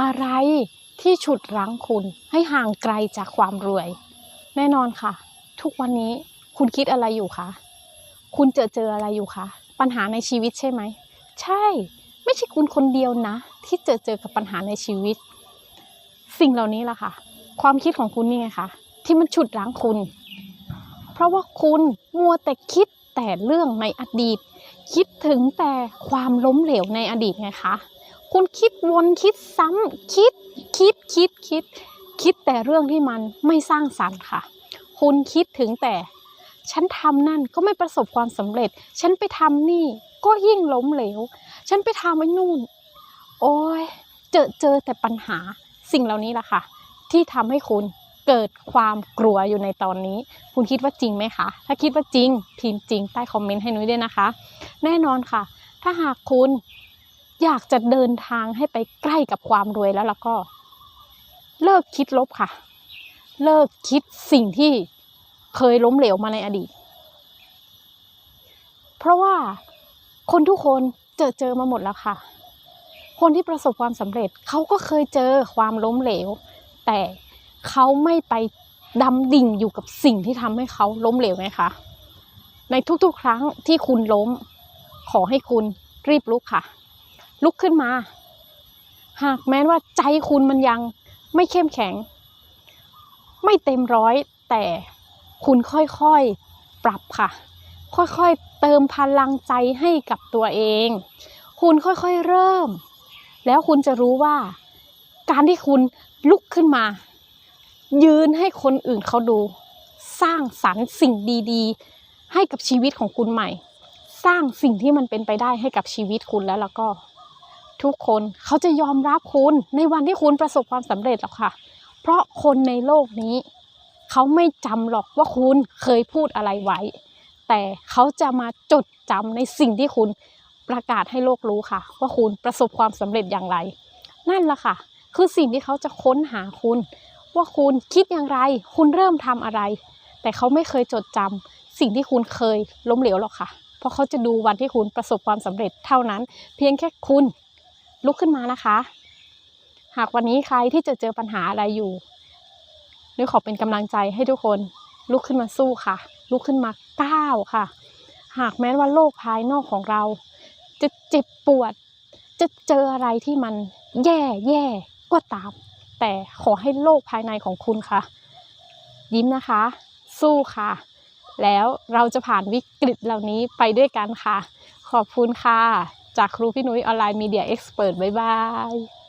อะไรที่ฉุดรั้งคุณให้ห่างไกลจากความรวย แน่นอนค่ะ ทุกวันนี้คุณคิดอะไรอยู่คะคุณเจอเจออะไรอยู่คะปัญหาในชีวิตใช่ไหม ใช่ ไม่ใช่คุณคนเดียวนะ ที่เจอเจอกับปัญหาในชีวิต สิ่งเหล่านี้ล่ะค่ะ ความคิดของคุณนี่ไงคะที่มันฉุดรั้งคุณ เพราะว่าคุณมัวแต่คิดแต่เรื่องในอดีต คิดถึงแต่ความล้มเหลวในอดีตไงคะ คุณคิดวนคิดซ้ำคิดคิดคิดคิด คิดแต่เรื่องที่มันไม่สร้างสรรค์ค่ะ คุณคิดถึงแต่ ฉันทำนั่นก็ไม่ประสบความสำเร็จ ฉันไปทำนี่ก็ยิ่งล้มเหลว ฉันไปทำไอ้นู่น โอ้ยเจอเจอแต่ปัญหาสิ่งเหล่านี้แหละค่ะ ที่ทำให้คุณเกิดความกลัวอยู่ในตอนนี้ คุณคิดว่าจริงไหมคะ ถ้าคิดว่าจริงพิมพ์จริงใต้คอมเมนต์ให้นุ้ยด้วยนะคะ แน่นอนค่ะ ถ้าหากคุณ อยากจะเดินทางให้ไปใกล้กับความรวยแล้วแล้วก็ เลิกคิดลบค่ะ เลิกคิดสิ่งที่เคยล้มเหลวมาในอดีต เพราะว่าคนทุกคนเจอเจอมาหมดแล้วค่ะ คนที่ประสบความสำเร็จเขาก็เคยเจอความล้มเหลว แต่เขาไม่ไปดำดิ่งอยู่กับสิ่งที่ทำให้เขาล้มเหลวไงคะในทุกๆ ครั้งที่คุณล้ม ขอให้คุณรีบลุกค่ะ ลุกขึ้นมา หากแม้ว่าใจคุณมันยังไม่เข้มแข็ง ไม่เต็มร้อยแต่คุณค่อยๆปรับค่ะ ค่อยๆเติมพลังใจให้กับตัวเอง คุณค่อยๆเริ่ม แล้วคุณจะรู้ว่า การที่คุณลุกขึ้นมา ยืนให้คนอื่นเขาดู สร้างสรรค์สิ่งดีๆ ให้กับชีวิตของคุณใหม่ สร้างสิ่งที่มันเป็นไปได้ให้กับชีวิตคุณแล้วแล้วก็ ทุกคนเขาจะยอมรับคุณในวันที่คุณประสบความสำเร็จหรอกค่ะ เพราะคนในโลกนี้ เขาไม่จำหรอกว่าคุณเคยพูดอะไรไว้ แต่เขาจะมาจดจำในสิ่งที่คุณประกาศให้โลกรู้ค่ะ ว่าคุณประสบความสำเร็จอย่างไร นั่นแหละค่ะ คือสิ่งที่เขาจะค้นหาคุณ ว่าคุณคิดอย่างไร คุณเริ่มทำอะไร แต่เขาไม่เคยจดจำสิ่งที่คุณเคยล้มเหลวหรอกค่ะ เพราะเขาจะดูวันที่คุณประสบความสำเร็จเท่านั้น เพียงแค่คุณ ลุกขึ้นมานะคะ หากวันนี้ใครที่จะเจอปัญหาอะไรอยู่นุ้ยขอเป็นกำลังใจให้ทุกคนลุกขึ้นมาสู้ค่ะ ลุกขึ้นมาก้าวค่ะ หากแม้ว่าโลกภายนอกของเรา จะเจ็บปวด จะเจออะไรที่มันแย่แย่ก็ตาม แต่ขอให้โลกภายในของคุณค่ะ ยิ้มนะคะ สู้ค่ะ แล้วเราจะผ่านวิกฤตเหล่านี้ไปด้วยกันค่ะ ขอบคุณค่ะ จากครูพี่นุ้ยออนไลน์มีเดียเอ็กซ์เพรสบ๊ายบาย